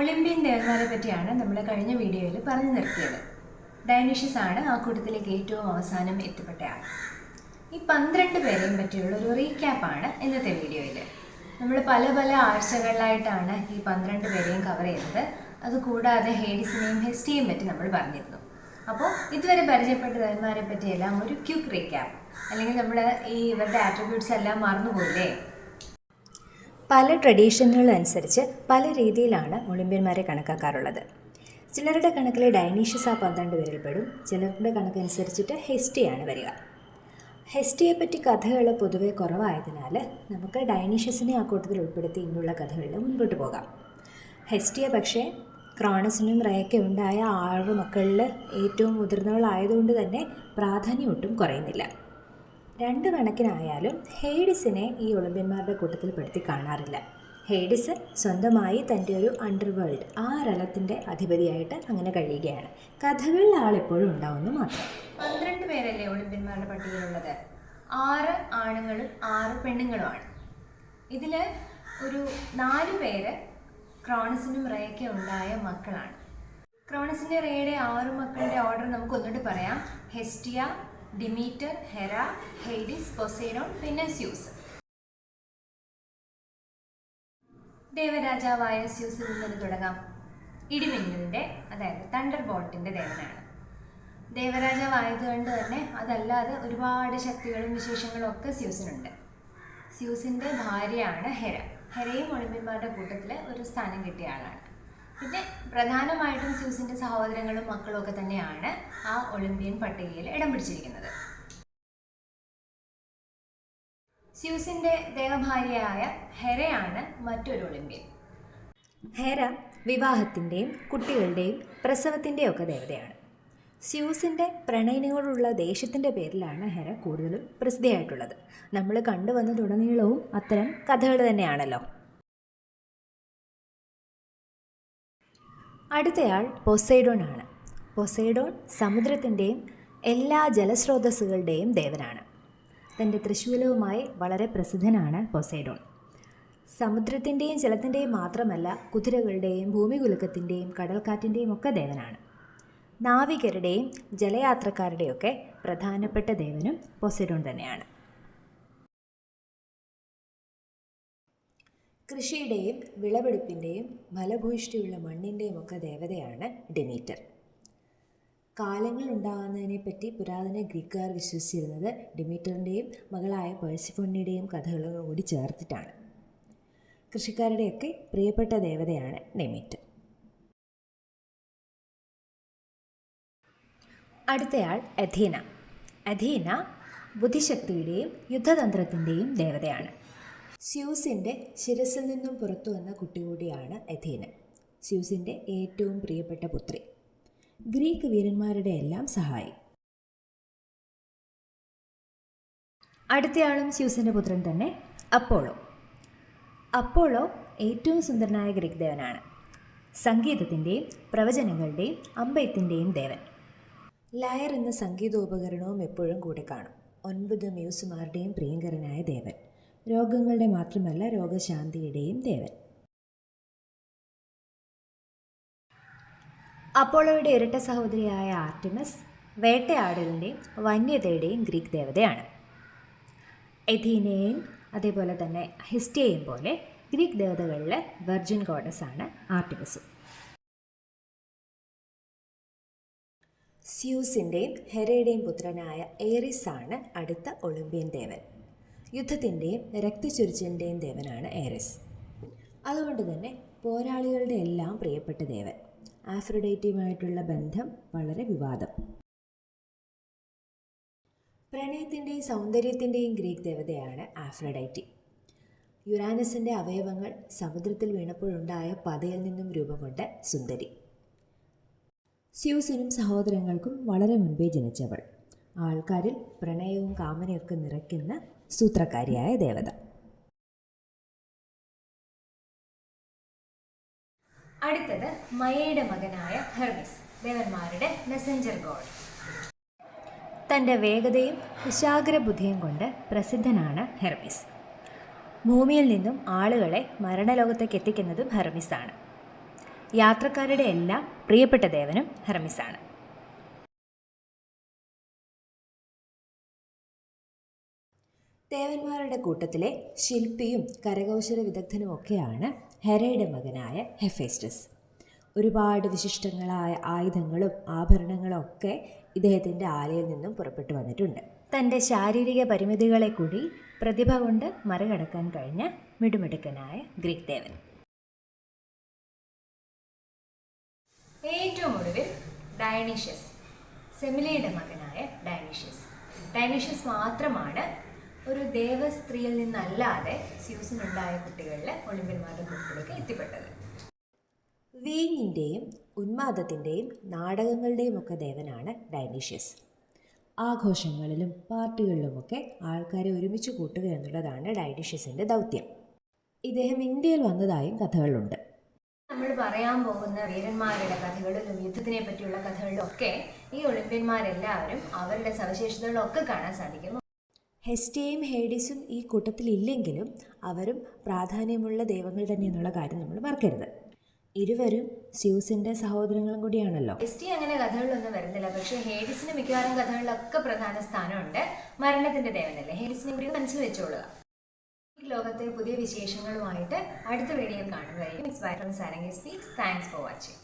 Olympian ദേവന്മാരെ പറ്റിയാണ് നമ്മൾ കഴിഞ്ഞ വീഡിയോയിൽ പറഞ്ഞു നിർത്തിയത്. ഡൈനിഷ്യസ് ആണ് ആ കൂട്ടത്തിലേക്ക് ഏറ്റവും അവസാനം എത്തിപ്പെട്ട ആൾ. ഈ പന്ത്രണ്ട് പേരെയും പറ്റിയുള്ള ഒരു റീക്യാപ്പാണ് ഇന്നത്തെ വീഡിയോയിൽ നമ്മൾ പല പല ആഴ്ചകളിലായിട്ടാണ് ഈ പന്ത്രണ്ട് പേരെയും കവർ ചെയ്തത് അതുകൂടാതെ ഹേഡിസിനെയും ഹെസ്റ്റിയെയും പറ്റി നമ്മൾ പറഞ്ഞിരുന്നു. അപ്പോൾ ഇതുവരെ പരിചയപ്പെട്ട ദേവന്മാരെ പറ്റിയെല്ലാം ഒരു ക്യൂക്ക് റീക്യാപ്പ് അല്ലെങ്കിൽ നമ്മൾ ഈ ഇവരുടെ ആട്രിബ്യൂട്ട്സ് എല്ലാം മറന്നുപോയില്ലേ? പല ട്രഡീഷനുകൾ അനുസരിച്ച് പല രീതിയിലാണ് ഒളിമ്പ്യന്മാരെ കണക്കാക്കാറുള്ളത്. ചിലരുടെ കണക്കിൽ ഡൈനീഷ്യസ് ആ പന്ത്രണ്ട് പേരിൽ പെടും ചിലരുടെ കണക്കനുസരിച്ചിട്ട് ഹെസ്റ്റിയാണ് വരിക. ഹെസ്റ്റിയെ പറ്റി കഥകൾ പൊതുവെ കുറവായതിനാൽ നമുക്ക് ഡൈനീഷ്യസിനെ ആ കൂട്ടത്തിൽ ഉൾപ്പെടുത്തി ഇന്നുള്ള കഥകളിൽ മുൻപോട്ട് പോകാം. ഹെസ്റ്റിയെ പക്ഷേ ക്രോണസിനും റേയൊക്കെ ഉണ്ടായ ആറ് മക്കളിൽ ഏറ്റവും മുതിർന്നവളായതുകൊണ്ട് തന്നെ പ്രാധാന്യം ഒട്ടും കുറയുന്നില്ല. രണ്ട് കണക്കിനായാലും ഹേഡിസിനെ ഈ ഒളിമ്പ്യന്മാരുടെ കൂട്ടത്തിൽ പെടുത്തി കാണാറില്ല. ഹേഡിസ് സ്വന്തമായി തന്റെ ഒരു അണ്ടർവേൾഡ് ആ റലത്തിന്റെ അധിപതിയായിട്ട് അങ്ങനെ കഴിയുകയാണ്. കഥകളിൽ ആളെപ്പോഴും ഉണ്ടാവുന്നു മാത്രം. പന്ത്രണ്ട് പേരല്ലേ ഒളിമ്പ്യന്മാരുടെ പട്ടികയിലുള്ളത്? ആറ് ആണുങ്ങളും ആറ് പെണ്ണുങ്ങളുമാണ്. ഇതിൽ ഒരു നാല് പേര് ക്രോണസിനും റേയ്ക്ക് ഉണ്ടായ മക്കളാണ്. ക്രോണസിന്റെ റേയുടെ ആറ് മക്കളുടെ ഓർഡർ നമുക്ക് പറയാം. ഹെസ്റ്റിയ ഡിമീറ്റർ ഹെറ ഹെയ്ഡിസ് പൊസൈനോൺ പിന്നെ സ്യൂസ് ദേവരാജാവായ സ്യൂസിൽ നിന്ന് തുടങ്ങാം. ഇടിമിന്നലിന്റെ അതായത് തണ്ടർ ബോൾട്ടിന്റെ ദേവനാണ് ദേവരാജാവായതുകൊണ്ട് തന്നെ അതല്ലാതെ ഒരുപാട് ശക്തികളും വിശേഷങ്ങളും ഒക്കെ സ്യൂസിനുണ്ട്. സ്യൂസിന്റെ ഭാര്യയാണ് ഹെര. ഹെരയും ഒളിമ്പ്യന്മാരുടെ കൂട്ടത്തിൽ ഒരു സ്ഥാനം കിട്ടിയ ആളാണ്. പിന്നെ പ്രധാനമായിട്ടും സ്യൂസിന്റെ സഹോദരങ്ങളും മക്കളും ഒക്കെ തന്നെയാണ് ആ ഒളിമ്പ്യൻ പട്ടികയിൽ ഇടം പിടിച്ചിരിക്കുന്നത്. സ്യൂസിന്റെ ദേവഭാര്യയായ ഹെരയാണ് മറ്റൊരു ഒളിമ്പ്യൻ. ഹെര വിവാഹത്തിന്റെയും കുട്ടികളുടെയും പ്രസവത്തിന്റെയും ഒക്കെ ദേവതയാണ്. സ്യൂസിന്റെ പ്രണയനങ്ങളുള്ള ദേഷ്യത്തിന്റെ പേരിലാണ് ഹെര കൂടുതലും പ്രസിദ്ധിയായിട്ടുള്ളത്. നമ്മൾ കണ്ടുവന്നതുടനീളവും അത്തരം കഥകൾ തന്നെയാണല്ലോ. അടുത്തയാൾ പൊസൈഡോൺ ആണ് പൊസൈഡോൺ സമുദ്രത്തിന്റെയും എല്ലാ ജലസ്രോതസ്സുകളുടെയും ദേവനാണ്. തന്റെ തൃശൂലവുമായി വളരെ പ്രസിദ്ധനാണ് പൊസൈഡോൺ. സമുദ്രത്തിന്റെയും ജലത്തിന്റെയും മാത്രമല്ല കുതിരകളുടെയും ഭൂമികുലുക്കത്തിന്റെയും കടൽക്കാറ്റിന്റെയും ഒക്കെ ദേവനാണ്. നാവികരുടെയും ജലയാത്രക്കാരുടെയൊക്കെ പ്രധാനപ്പെട്ട ദേവനും പൊസൈഡോൺ തന്നെയാണ്. കൃഷിയുടെയും വിളവെടുപ്പിന്റെയും ഫലഭൂയിഷ്ടിയുള്ള മണ്ണിന്റെയും ഒക്കെ ദേവതയാണ് ഡെമീറ്റർ. കാലങ്ങൾ ഉണ്ടാകുന്നതിനെപ്പറ്റി പുരാതന ഗ്രീക്കുകാർ വിശ്വസിച്ചിരുന്നത് ഡിമീറ്ററിന്റെയും മകളായ പേഴ്സിഫോണിയുടെയും കഥകളും കൂടി ചേർത്തിട്ടാണ്. കൃഷിക്കാരുടെയൊക്കെ പ്രിയപ്പെട്ട ദേവതയാണ് ഡെമീറ്റർ. അടുത്തയാൾ അധീന അധീന ബുദ്ധിശക്തിയുടെയും യുദ്ധതന്ത്രത്തിന്റെയും ദേവതയാണ്. സ്യൂസിന്റെ ശിരസിൽ നിന്നും പുറത്തു വന്ന കുട്ടി കൂടിയാണ് എഥീന. സ്യൂസിന്റെ ഏറ്റവും പ്രിയപ്പെട്ട പുത്രി. ഗ്രീക്ക് വീരന്മാരുടെ എല്ലാം സഹായി. അടുത്തയാളും സ്യൂസിന്റെ പുത്രൻ തന്നെ അപ്പോളോ. അപ്പോളോ ഏറ്റവും സുന്ദരനായ ഗ്രീക്ക് ദേവനാണ്. സംഗീതത്തിന്റെയും പ്രവചനങ്ങളുടെയും അമ്പയത്തിന്റെയും ദേവൻ. ലയർ എന്ന സംഗീതോപകരണവും എപ്പോഴും കൂടെ കാണും. ഒൻപത് മ്യൂസുമാരുടെയും പ്രിയങ്കരനായ ദേവൻ. രോഗങ്ങളുടെ മാത്രമല്ല രോഗശാന്തിയുടെയും ദേവൻ. അപ്പോളോയുടെ ഇരട്ട സഹോദരിയായ ആർട്ടിമസ് വേട്ടയാടലിന്റെയും വന്യതയുടെയും ഗ്രീക്ക് ദേവതയാണ്. എഥീനയും അതേപോലെ തന്നെ ഹിസ്റ്റേയും പോലെ ഗ്രീക്ക് ദേവതകളിലെ വെർജിൻ ഗോഡസ് ആണ് ആർട്ടിമസ്. സ്യൂസിന്റെയും ഹെരയുടെയും പുത്രനായ ഏറിസ് ആണ് അടുത്ത ഒളിമ്പ്യൻ ദേവൻ. യുദ്ധത്തിന്റെയും രക്തചൊരിച്ചിലിന്റെയും ദേവനാണ് ഏറിസ് അതുകൊണ്ട് തന്നെ പോരാളികളുടെ എല്ലാം പ്രിയപ്പെട്ട ദേവൻ. ആഫ്രഡൈറ്റിയുമായിട്ടുള്ള ബന്ധം വളരെ വിവാദം. പ്രണയത്തിന്റെയും സൗന്ദര്യത്തിന്റെയും ഗ്രീക്ക് ദേവതയാണ് ആഫ്രഡൈറ്റി. യുറാനസിന്റെ അവയവങ്ങൾ സമുദ്രത്തിൽ വീണപ്പോഴുണ്ടായ പതയിൽ നിന്നും രൂപം സുന്ദരി. സ്യൂസിനും സഹോദരങ്ങൾക്കും വളരെ മുൻപേ ജനിച്ചവൾ. ആൾക്കാരിൽ പ്രണയവും കാമനയൊക്കെ നിറയ്ക്കുന്ന സൂത്രക്കാരിയായ ദേവത. അടുത്തത് മയയുടെ മകനായ ഹെർമിസ് ദേവന്മാരുടെ മെസഞ്ചർ ഗോഡ് തന്റെ വേഗതയും കുശാഗ്ര ബുദ്ധിയും കൊണ്ട് പ്രസിദ്ധനാണ് ഹെർമിസ്. ഭൂമിയിൽ നിന്നും ആളുകളെ മരണലോകത്തേക്ക് എത്തിക്കുന്നതും ഹെർമിസാണ്. യാത്രക്കാരുടെ എല്ലാം പ്രിയപ്പെട്ട ദേവനും ഹെർമിസാണ്. ദേവന്മാരുടെ കൂട്ടത്തിലെ ശില്പിയും കരകൗശല വിദഗ്ധനുമൊക്കെയാണ് ഹെരയുടെ മകനായ ഹെഫേസ്റ്റസ് ഒരുപാട് വിശിഷ്ടങ്ങളായ ആയുധങ്ങളും ആഭരണങ്ങളും ഒക്കെ ഇദ്ദേഹത്തിന്റെ ആലയിൽ നിന്നും പുറപ്പെട്ടു വന്നിട്ടുണ്ട്. തന്റെ ശാരീരിക പരിമിതികളെ കൂടി പ്രതിഭ കൊണ്ട് മറികടക്കാൻ കഴിഞ്ഞ മിടുമിടുക്കനായ ഗ്രീക്ക് ദേവൻ. ഏറ്റവും ഒടുവിൽ ഡയനീഷ്യസ് സെമിലയുടെ മകനായ ഡയനീഷ്യസ് ഡയനീഷ്യസ് മാത്രമാണ് ഒരു ദേവസ്ത്രീയിൽ നിന്നല്ലാതെ സ്യൂസിനുണ്ടായ കുട്ടികളിലെ ഒളിമ്പ്യന്മാരുടെ ഗ്രൂപ്പിലേക്ക് എത്തിപ്പെട്ടത്. വീഞ്ഞിന്റെയും ഉന്മാദത്തിന്റെയും നാടകങ്ങളുടെയും ഒക്കെ ദേവനാണ് ഡൈനീഷ്യസ്. ആഘോഷങ്ങളിലും പാർട്ടികളിലുമൊക്കെ ആൾക്കാരെ ഒരുമിച്ച് കൂട്ടുക എന്നുള്ളതാണ് ഡൈനീഷ്യസിന്റെ ദൗത്യം. ഇദ്ദേഹം ഇന്ത്യയിൽ വന്നതായും കഥകളുണ്ട്. നമ്മൾ പറയാൻ പോകുന്ന വീരന്മാരുടെ കഥകളിലും യുദ്ധത്തിനെ പറ്റിയുള്ള കഥകളിലും ഒക്കെ ഈ ഒളിമ്പ്യന്മാരെല്ലാവരും അവരുടെ സവിശേഷതകളൊക്കെ കാണാൻ സാധിക്കും. ഹെസ്റ്റയും ഹേഡിസും ഈ കൂട്ടത്തിൽ ഇല്ലെങ്കിലും അവരും പ്രാധാന്യമുള്ള ദൈവങ്ങൾ തന്നെ എന്നുള്ള കാര്യം നമ്മൾ മറക്കരുത്. ഇരുവരും സ്യൂസിന്റെ സഹോദരങ്ങളും കൂടിയാണല്ലോ. ഹെസ്റ്റി അങ്ങനെ കഥകളിലൊന്നും വരുന്നില്ല. പക്ഷെ ഹേഡിസിന് മിക്കവാറും കഥകളിലൊക്കെ പ്രധാന സ്ഥാനമുണ്ട്. മരണത്തിന്റെ ദേവനല്ലേ? ഹേഡിസിനെ കൂടി മനസ്സിൽ വെച്ചോളുക. ലോകത്തെ പുതിയ വിശേഷങ്ങളുമായിട്ട് അടുത്ത video കാണുന്നതായിരിക്കും Sarangi speaks thanks for watching